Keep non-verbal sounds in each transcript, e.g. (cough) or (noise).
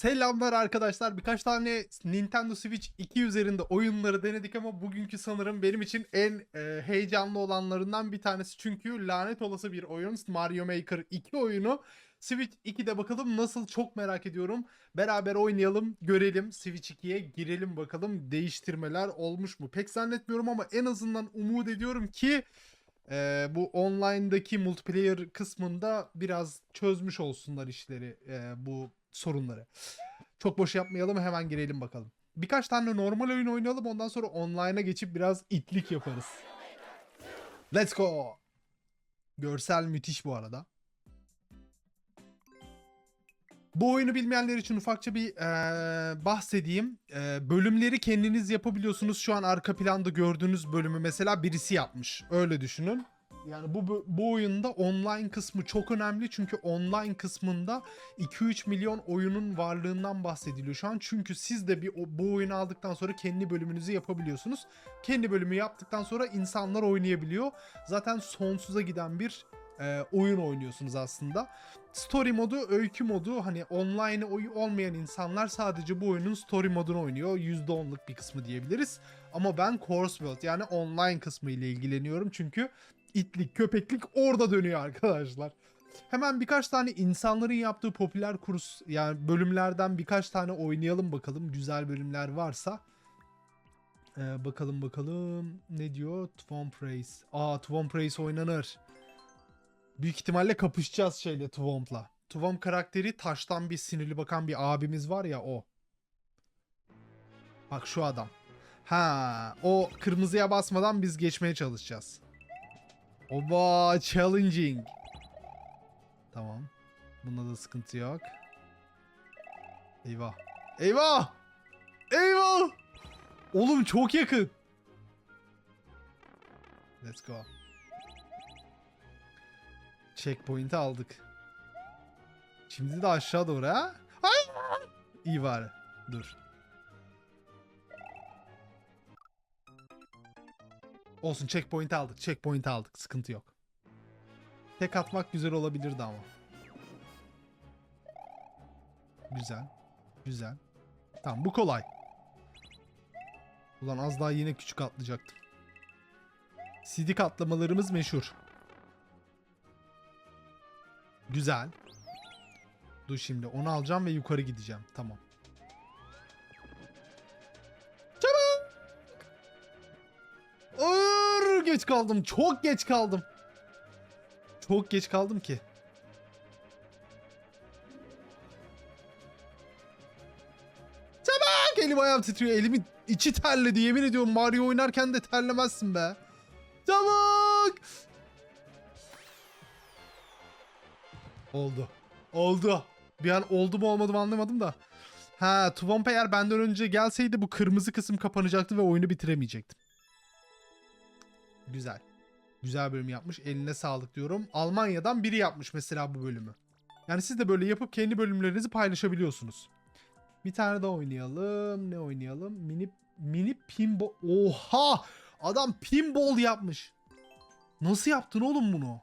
Selamlar arkadaşlar. Birkaç tane Nintendo Switch 2 üzerinde oyunları denedik ama bugünkü sanırım benim için en e, heyecanlı olanlarından bir tanesi. Çünkü lanet olası bir oyun Mario Maker 2 oyunu. Switch 2'de bakalım nasıl çok merak ediyorum. Beraber oynayalım, görelim. Switch 2'ye girelim bakalım değiştirmeler olmuş mu? Pek zannetmiyorum ama en azından umut ediyorum ki e, bu online'daki multiplayer kısmında biraz çözmüş olsunlar işleri e, bu sorunları. Çok boş yapmayalım hemen girelim bakalım. Birkaç tane normal oyun oynayalım ondan sonra online'a geçip biraz itlik yaparız. Let's go. Görsel müthiş bu arada. Bu oyunu bilmeyenler için ufakça bir eee, bahsedeyim. Eee, bölümleri kendiniz yapabiliyorsunuz. Şu an arka planda gördüğünüz bölümü mesela birisi yapmış. Öyle düşünün. Yani bu, bu, oyunda online kısmı çok önemli. Çünkü online kısmında 2-3 milyon oyunun varlığından bahsediliyor şu an. Çünkü siz de bir bu oyunu aldıktan sonra kendi bölümünüzü yapabiliyorsunuz. Kendi bölümü yaptıktan sonra insanlar oynayabiliyor. Zaten sonsuza giden bir e, oyun oynuyorsunuz aslında. Story modu, öykü modu hani online oy olmayan insanlar sadece bu oyunun story modunu oynuyor. %10'luk bir kısmı diyebiliriz. Ama ben Course World yani online kısmı ile ilgileniyorum. Çünkü itlik, köpeklik orada dönüyor arkadaşlar. Hemen birkaç tane insanların yaptığı popüler kurs yani bölümlerden birkaç tane oynayalım bakalım. Güzel bölümler varsa. Ee, bakalım bakalım ne diyor? Twom Praise. Aa Twom Praise oynanır. Büyük ihtimalle kapışacağız şeyle Twomp'la. Twom karakteri taştan bir sinirli bakan bir abimiz var ya o. Bak şu adam. Ha, o kırmızıya basmadan biz geçmeye çalışacağız. Oba challenging. Tamam. Bunda da sıkıntı yok. Eyvah. Eyvah! Eyvah! Oğlum çok yakın. Let's go. Checkpoint'i aldık. Şimdi de aşağı doğru ha? Ay! İyi bari. Dur. Olsun checkpoint aldık. Checkpoint aldık. Sıkıntı yok. Tek atmak güzel olabilirdi ama. Güzel. Güzel. Tamam bu kolay. Ulan az daha yine küçük atlayacaktım. Sidik atlamalarımız meşhur. Güzel. Dur şimdi onu alacağım ve yukarı gideceğim. Tamam. Geç kaldım. Çok geç kaldım. Çok geç kaldım ki. Çabuk! Elim ayağım titriyor. Elimin içi terledi. Yemin ediyorum Mario oynarken de terlemezsin be. Çabuk! Oldu. Oldu. Bir an oldu mu olmadı mı anlamadım da. Ha Twomp eğer benden önce gelseydi bu kırmızı kısım kapanacaktı ve oyunu bitiremeyecektim. Güzel. Güzel bölüm yapmış. Eline sağlık diyorum. Almanya'dan biri yapmış mesela bu bölümü. Yani siz de böyle yapıp kendi bölümlerinizi paylaşabiliyorsunuz. Bir tane daha oynayalım. Ne oynayalım? Mini mini pinball. Oha! Adam pinball yapmış. Nasıl yaptın oğlum bunu?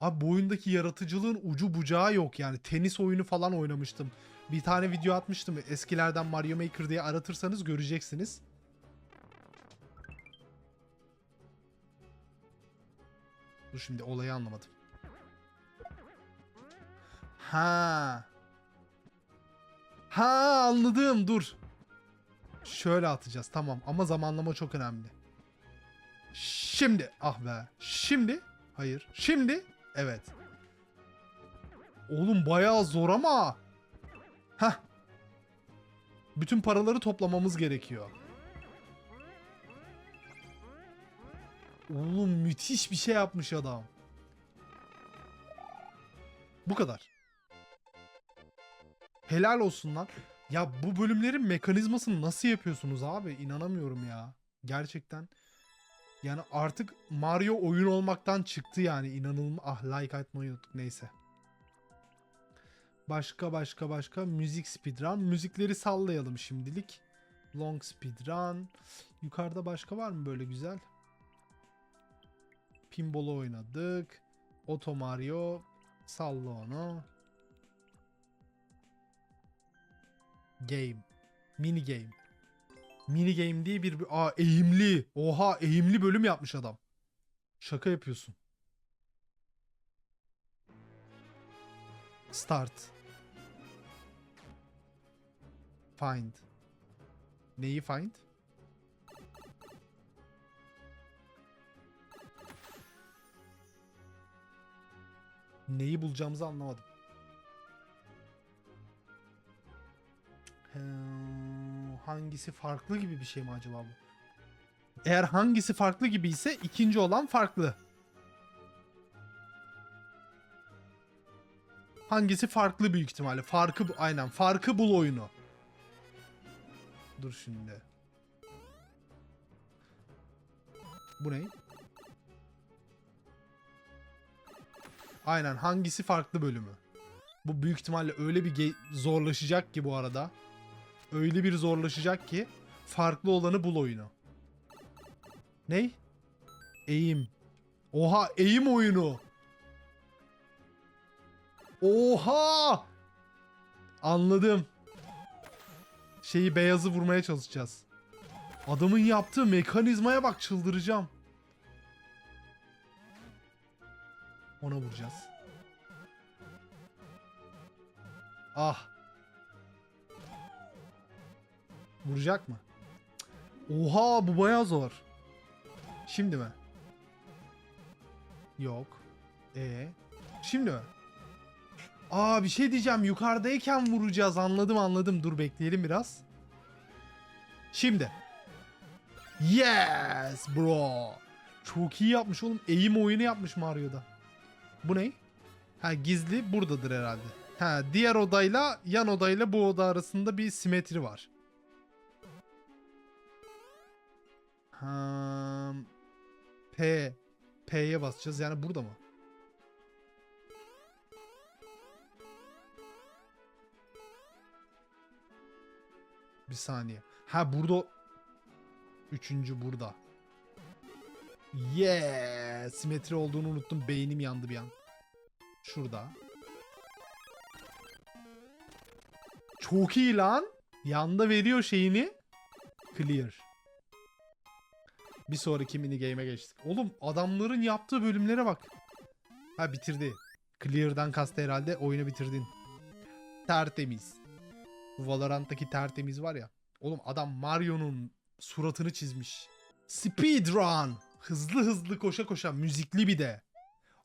Abi bu oyundaki yaratıcılığın ucu bucağı yok yani. Tenis oyunu falan oynamıştım. Bir tane video atmıştım. Eskilerden Mario Maker diye aratırsanız göreceksiniz. Dur şimdi olayı anlamadım. Ha. Ha anladım dur. Şöyle atacağız tamam ama zamanlama çok önemli. Şimdi ah be. Şimdi hayır. Şimdi evet. Oğlum bayağı zor ama. Hah. Bütün paraları toplamamız gerekiyor. Oğlum müthiş bir şey yapmış adam. Bu kadar. Helal olsun lan. Ya bu bölümlerin mekanizmasını nasıl yapıyorsunuz abi? İnanamıyorum ya. Gerçekten. Yani artık Mario oyun olmaktan çıktı yani. İnanılmaz. Ah like atmayı unuttuk neyse. Başka başka başka müzik speedrun. Müzikleri sallayalım şimdilik. Long speedrun. Yukarıda başka var mı böyle güzel? Pinball'u oynadık. Oto Mario. Salla onu. Game. Mini game. Mini game diye bir... Aa eğimli. Oha eğimli bölüm yapmış adam. Şaka yapıyorsun. Start. Find. Neyi find? Neyi bulacağımızı anlamadım. Ee, hangisi farklı gibi bir şey mi acaba bu? Eğer hangisi farklı gibi ise ikinci olan farklı. Hangisi farklı büyük ihtimalle. Farkı aynen. Farkı bul oyunu. Dur şimdi. Bu ne? Aynen hangisi farklı bölümü. Bu büyük ihtimalle öyle bir zorlaşacak ki bu arada. Öyle bir zorlaşacak ki farklı olanı bul oyunu. Ney? Eğim. Oha eğim oyunu. Oha! Anladım. Şeyi beyazı vurmaya çalışacağız. Adamın yaptığı mekanizmaya bak çıldıracağım. Ona vuracağız. Ah. Vuracak mı? Oha bu bayağı zor. Şimdi mi? Yok. E Şimdi mi? Aa bir şey diyeceğim. Yukarıdayken vuracağız. Anladım anladım. Dur bekleyelim biraz. Şimdi. Yes bro. Çok iyi yapmış oğlum. Eğim oyunu yapmış Mario'da. Bu ne? Ha gizli buradadır herhalde. Ha diğer odayla yan odayla bu oda arasında bir simetri var. Ha, P. P'ye basacağız. Yani burada mı? Bir saniye. Ha burada. Üçüncü burada. Yeah! Simetri olduğunu unuttum. Beynim yandı bir an. Şurada. Çok iyi lan. Yanda veriyor şeyini. Clear. Bir sonraki mini game'e geçtik. Oğlum adamların yaptığı bölümlere bak. Ha bitirdi. Clear'dan kastı herhalde oyunu bitirdin. Tertemiz. Bu Valorant'taki tertemiz var ya. Oğlum adam Mario'nun suratını çizmiş. Speedrun. Hızlı hızlı koşa koşa müzikli bir de.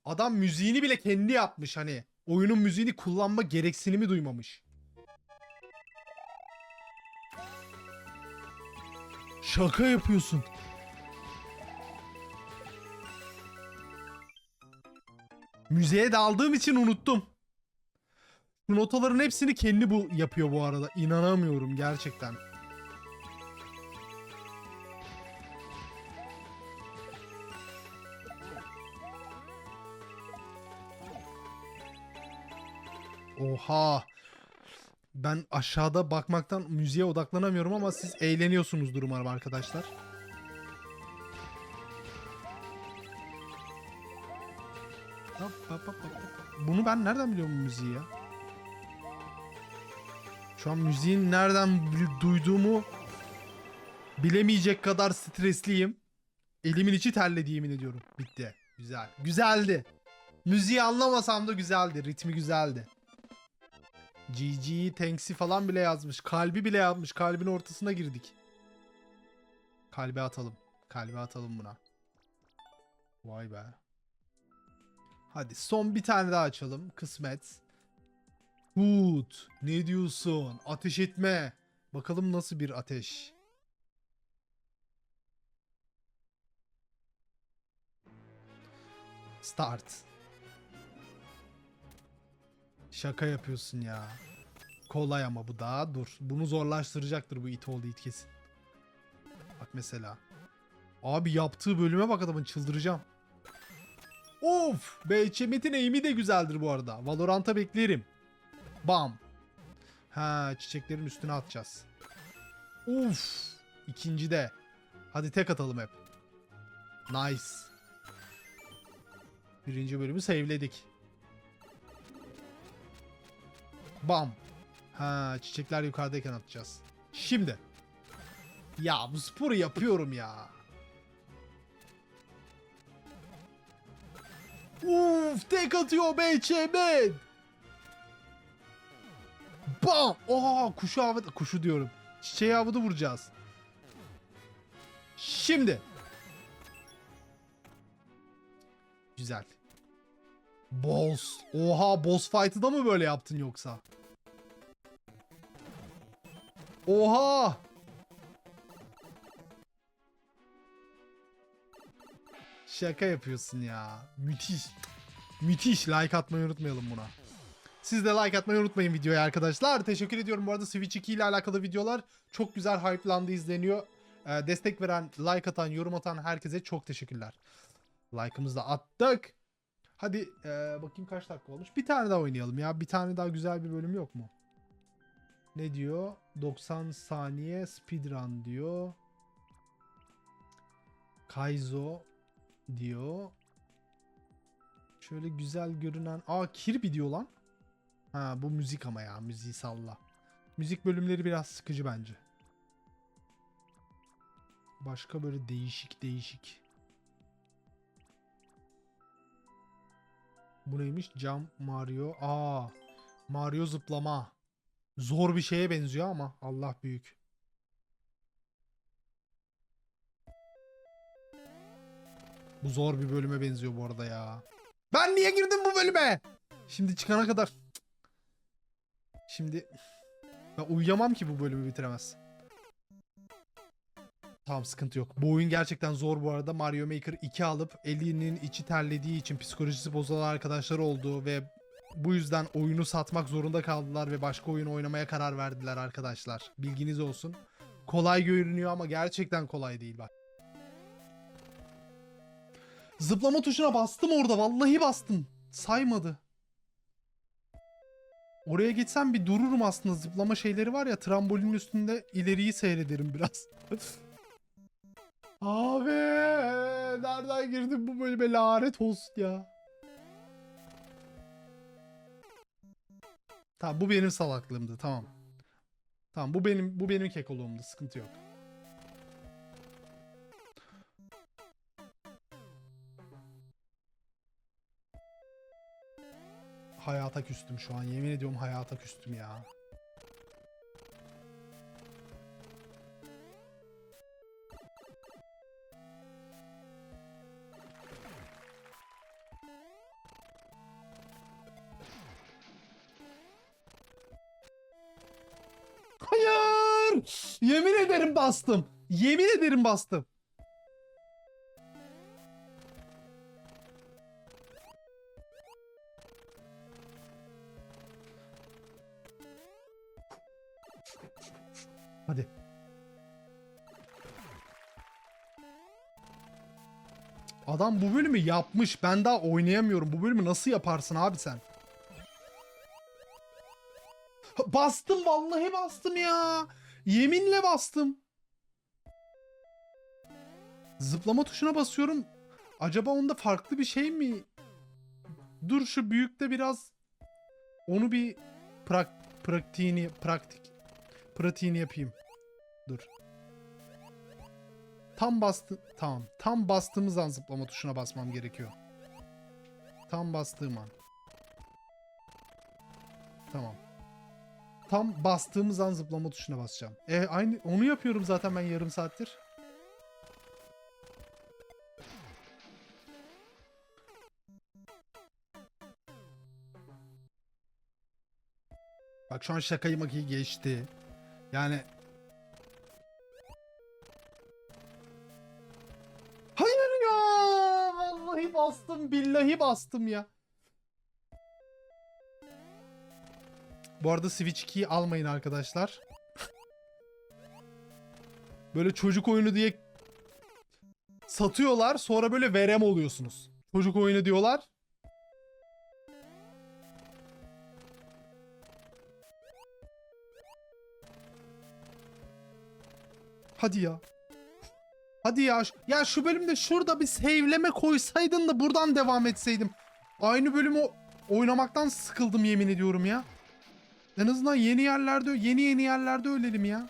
Adam müziğini bile kendi yapmış hani. Oyunun müziğini kullanma gereksinimi duymamış. Şaka yapıyorsun. Müziğe daldığım için unuttum. Notaların hepsini kendi bu yapıyor bu arada. İnanamıyorum gerçekten. Oha. Ben aşağıda bakmaktan müziğe odaklanamıyorum ama siz eğleniyorsunuzdur umarım arkadaşlar. Bunu ben nereden biliyorum bu müziği ya? Şu an müziğin nereden duyduğumu bilemeyecek kadar stresliyim. Elimin içi terledi yemin ediyorum. Bitti. Güzel. Güzeldi. Müziği anlamasam da güzeldi. Ritmi güzeldi. GG, Thanks'i falan bile yazmış. Kalbi bile yazmış. Kalbin ortasına girdik. Kalbe atalım. Kalbe atalım buna. Vay be. Hadi son bir tane daha açalım. Kısmet. Food. Ne diyorsun? Ateş etme. Bakalım nasıl bir ateş. Start. Şaka yapıyorsun ya. Kolay ama bu daha. Dur. Bunu zorlaştıracaktır bu it oldu it kesin. Bak mesela. Abi yaptığı bölüme bak adamın çıldıracağım. Of! Behçemet'in eğimi de güzeldir bu arada. Valorant'a beklerim. Bam. Ha çiçeklerin üstüne atacağız. Uf! İkinci de. Hadi tek atalım hep. Nice. Birinci bölümü save'ledik. Bam. Ha çiçekler yukarıdayken atacağız. Şimdi. Ya bu sporu yapıyorum ya. Uf tek atıyor BÇB. Bam! Oha kuşu havada kuşu diyorum. Çiçeği havada vuracağız. Şimdi. Güzel. Boss. Oha boss fight'ı da mı böyle yaptın yoksa? Oha! Şaka yapıyorsun ya. Müthiş. Müthiş. Like atmayı unutmayalım buna. Siz de like atmayı unutmayın videoya arkadaşlar. Teşekkür ediyorum bu arada Switch 2 ile alakalı videolar çok güzel hype'landı izleniyor. Ee, destek veren, like atan, yorum atan herkese çok teşekkürler. Like'ımızı da attık. Hadi ee, bakayım kaç dakika olmuş. Bir tane daha oynayalım ya. Bir tane daha güzel bir bölüm yok mu? Ne diyor? 90 saniye speedrun diyor. Kaizo diyor. Şöyle güzel görünen... Aa Kirby diyor lan. Ha bu müzik ama ya. Müziği salla. Müzik bölümleri biraz sıkıcı bence. Başka böyle değişik değişik. Bu neymiş? Cam Mario. Aa. Mario zıplama. Zor bir şeye benziyor ama Allah büyük. Bu zor bir bölüme benziyor bu arada ya. Ben niye girdim bu bölüme? Şimdi çıkana kadar. Şimdi ben uyuyamam ki bu bölümü bitiremez. Tamam sıkıntı yok. Bu oyun gerçekten zor bu arada. Mario Maker 2 alıp elinin içi terlediği için psikolojisi bozulan arkadaşlar oldu ve bu yüzden oyunu satmak zorunda kaldılar ve başka oyun oynamaya karar verdiler arkadaşlar. Bilginiz olsun. Kolay görünüyor ama gerçekten kolay değil bak. Zıplama tuşuna bastım orada. Vallahi bastım. Saymadı. Oraya gitsem bir dururum aslında. Zıplama şeyleri var ya trambolinin üstünde ileriyi seyrederim biraz. (laughs) Abi nereden girdim bu bölüme lanet olsun ya. Tamam bu benim salaklığımdı tamam. Tamam bu benim bu benim kekoluğumdu sıkıntı yok. Hayata küstüm şu an yemin ediyorum hayata küstüm ya. Bastım. Yemin ederim bastım. Hadi. Adam bu bölümü yapmış. Ben daha oynayamıyorum. Bu bölümü nasıl yaparsın abi sen? Bastım vallahi bastım ya. Yeminle bastım. Zıplama tuşuna basıyorum. Acaba onda farklı bir şey mi? Dur şu büyükte biraz onu bir prak praktiğini praktik pratiğini yapayım. Dur. Tam bastı tamam. Tam bastığımız an zıplama tuşuna basmam gerekiyor. Tam bastığım an. Tamam. Tam bastığımız an zıplama tuşuna basacağım. E aynı onu yapıyorum zaten ben yarım saattir. Bak şu an şakayı makiyi geçti. Yani Hayır ya! Vallahi bastım, billahi bastım ya. Bu arada Switch 2'yi almayın arkadaşlar. böyle çocuk oyunu diye satıyorlar sonra böyle verem oluyorsunuz. Çocuk oyunu diyorlar. Hadi ya. Hadi ya. Ya şu bölümde şurada bir save'leme koysaydın da buradan devam etseydim. Aynı bölümü oynamaktan sıkıldım yemin ediyorum ya. En azından yeni yerlerde yeni yeni yerlerde ölelim ya.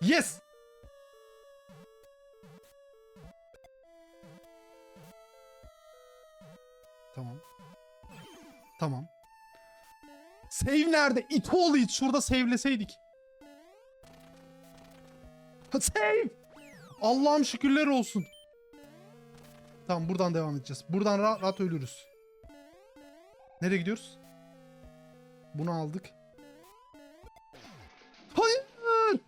Yes. Tamam. Tamam. Save nerede? It oğlu it. Şurada save'leseydik. Save! Allah'ım şükürler olsun. Tamam buradan devam edeceğiz. Buradan rahat rahat ölürüz. Nereye gidiyoruz? Bunu aldık. Hayır!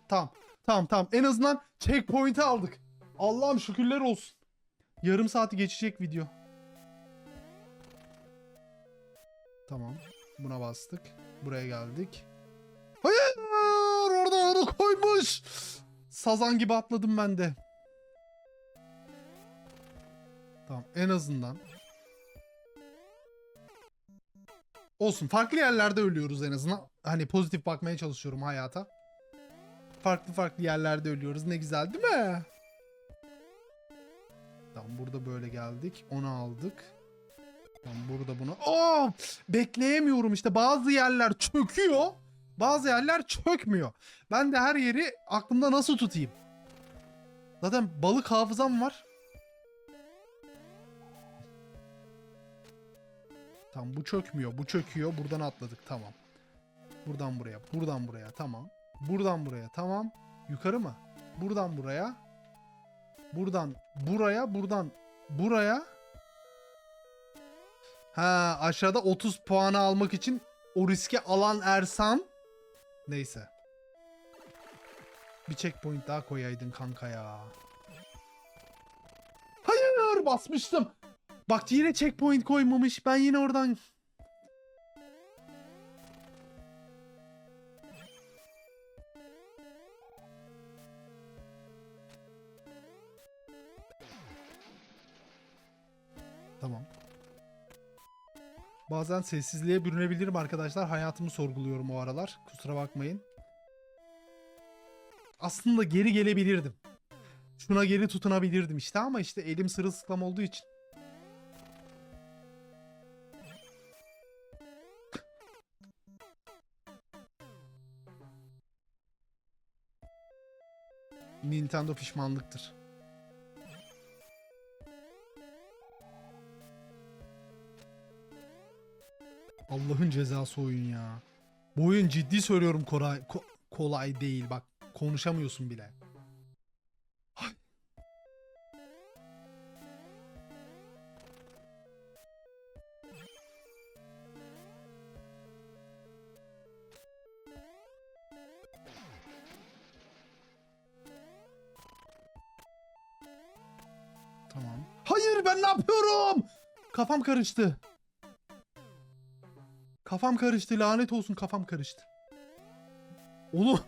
Tamam. Tamam tamam. En azından checkpoint'i aldık. Allah'ım şükürler olsun. Yarım saati geçecek video. Tamam. Buna bastık. Buraya geldik. Hayır! Orada onu koymuş. Sazan gibi atladım ben de. Tamam en azından. Olsun farklı yerlerde ölüyoruz en azından. Hani pozitif bakmaya çalışıyorum hayata. Farklı farklı yerlerde ölüyoruz. Ne güzel değil mi? Tamam burada böyle geldik. Onu aldık. Tamam burada bunu. Aa! Bekleyemiyorum işte. Bazı yerler çöküyor. Bazı yerler çökmüyor. Ben de her yeri aklımda nasıl tutayım? Zaten balık hafızam var. Tamam bu çökmüyor. Bu çöküyor. Buradan atladık. Tamam. Buradan buraya. Buradan buraya. Tamam. Buradan buraya. Tamam. Yukarı mı? Buradan buraya. Buradan buraya. Buradan buraya. Ha aşağıda 30 puanı almak için o riski alan Ersan. Neyse. Bir checkpoint daha koyaydın kanka ya. Hayır basmıştım. Bak yine checkpoint koymamış. Ben yine oradan... Tamam. Bazen sessizliğe bürünebilirim arkadaşlar. Hayatımı sorguluyorum o aralar. Kusura bakmayın. Aslında geri gelebilirdim. Şuna geri tutunabilirdim işte ama işte elim sırılsıklam olduğu için. Nintendo pişmanlıktır. Allah'ın cezası oyun ya. Bu oyun ciddi söylüyorum kolay, ko- kolay değil bak. Konuşamıyorsun bile. Ay. Tamam. Hayır ben ne yapıyorum? Kafam karıştı. Kafam karıştı lanet olsun kafam karıştı. Oğlum.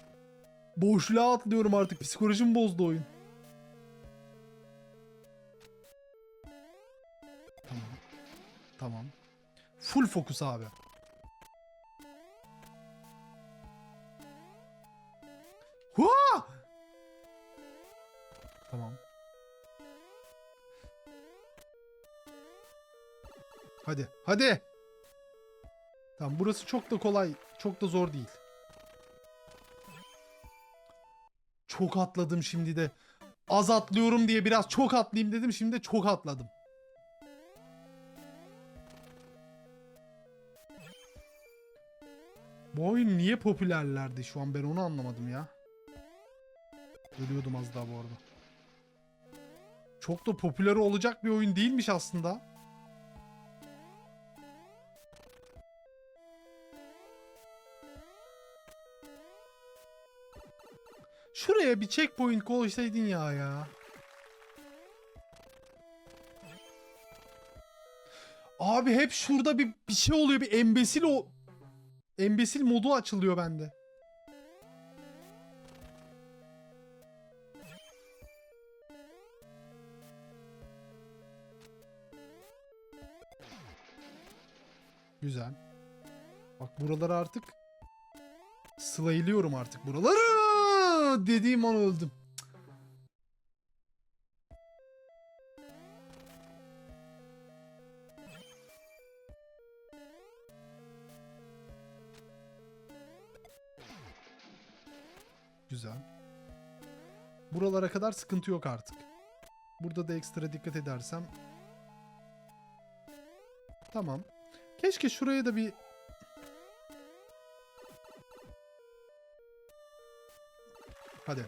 (laughs) Boşluğa atlıyorum artık. Psikolojim bozdu oyun. Tamam. Tamam. Full fokus abi. Hua! Tamam. Hadi, hadi. Tamam burası çok da kolay, çok da zor değil. Çok atladım şimdi de. Az atlıyorum diye biraz çok atlayayım dedim. Şimdi de çok atladım. Bu oyun niye popülerlerdi şu an ben onu anlamadım ya. Ölüyordum az daha bu arada. Çok da popüler olacak bir oyun değilmiş aslında. Şuraya bir checkpoint koysaydın ya ya. Abi hep şurada bir, bir şey oluyor. Bir embesil o... Embesil modu açılıyor bende. Güzel. Bak buraları artık slaylıyorum artık buraları. Dediğim an öldüm. Güzel. Buralara kadar sıkıntı yok artık. Burada da ekstra dikkat edersem. Tamam. Keşke şuraya da bir Hadi.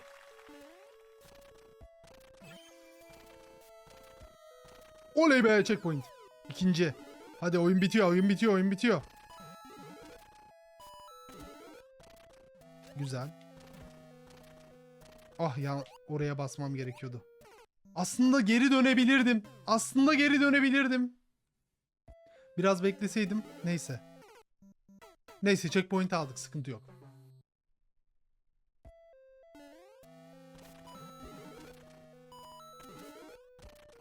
Oley be checkpoint. İkinci. Hadi oyun bitiyor, oyun bitiyor, oyun bitiyor. Güzel. Ah ya oraya basmam gerekiyordu. Aslında geri dönebilirdim. Aslında geri dönebilirdim. Biraz bekleseydim. Neyse. Neyse checkpoint aldık. Sıkıntı yok.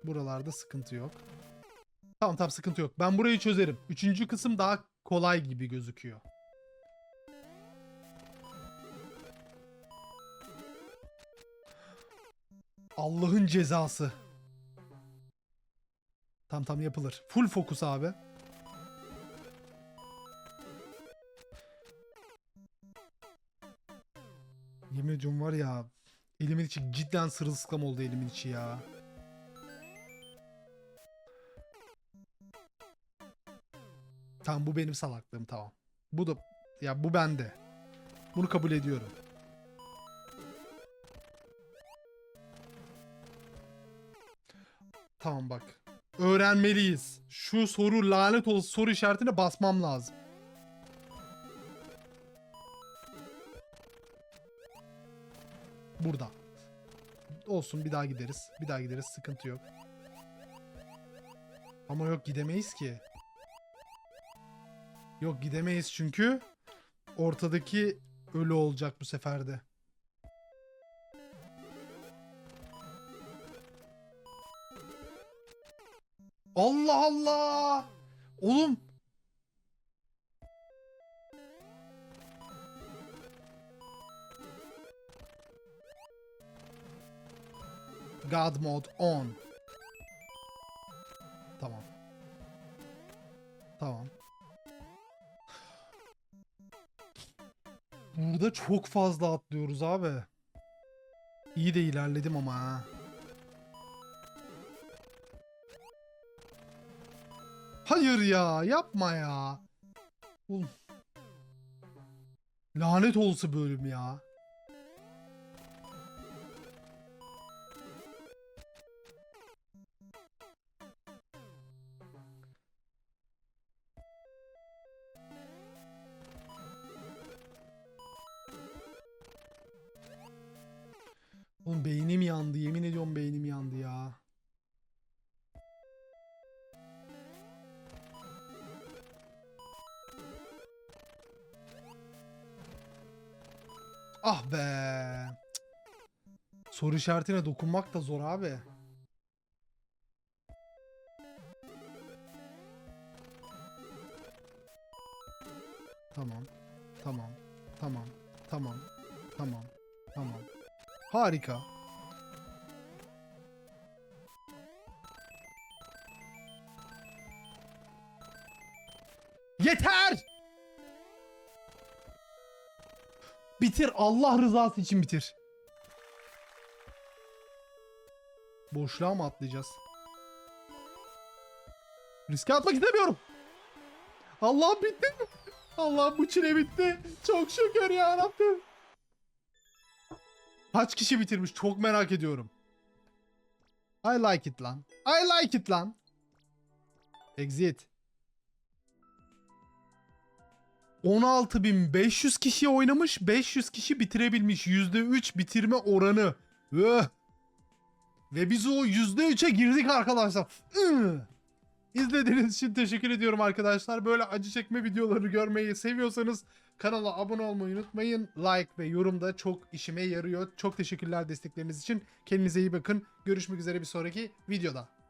Buralarda sıkıntı yok. Tamam tamam sıkıntı yok. Ben burayı çözerim. Üçüncü kısım daha kolay gibi gözüküyor. Allah'ın cezası. Tam tam yapılır. Full fokus abi. Yemin ediyorum var ya elimin içi cidden sırılsıklam oldu elimin içi ya. Tamam bu benim salaklığım tamam. Bu da ya bu bende. Bunu kabul ediyorum. Tamam bak. Öğrenmeliyiz. Şu soru lanet olsun soru işaretine basmam lazım. Burada. Olsun bir daha gideriz. Bir daha gideriz sıkıntı yok. Ama yok gidemeyiz ki. Yok gidemeyiz çünkü ortadaki ölü olacak bu sefer de. Allah Allah! Oğlum God mode on. Tamam. Tamam. Burada çok fazla atlıyoruz abi. İyi de ilerledim ama ha. Hayır ya yapma ya. Lanet olsun bölüm ya. Ah be. Soru işaretine dokunmak da zor abi. Tamam. Tamam. Tamam. Tamam. Tamam. Tamam. Harika. Bitir Allah rızası için bitir. Boşluğa mı atlayacağız? Riske atmak istemiyorum. Allah bitti. Allah bu çile bitti. Çok şükür ya Rabbim. Kaç kişi bitirmiş çok merak ediyorum. I like it lan. I like it lan. Exit. 16.500 kişi oynamış, 500 kişi bitirebilmiş. %3 bitirme oranı. Öh. Ve biz o %3'e girdik arkadaşlar. Ih. İzlediğiniz için teşekkür ediyorum arkadaşlar. Böyle acı çekme videoları görmeyi seviyorsanız kanala abone olmayı unutmayın. Like ve yorum da çok işime yarıyor. Çok teşekkürler destekleriniz için. Kendinize iyi bakın. Görüşmek üzere bir sonraki videoda.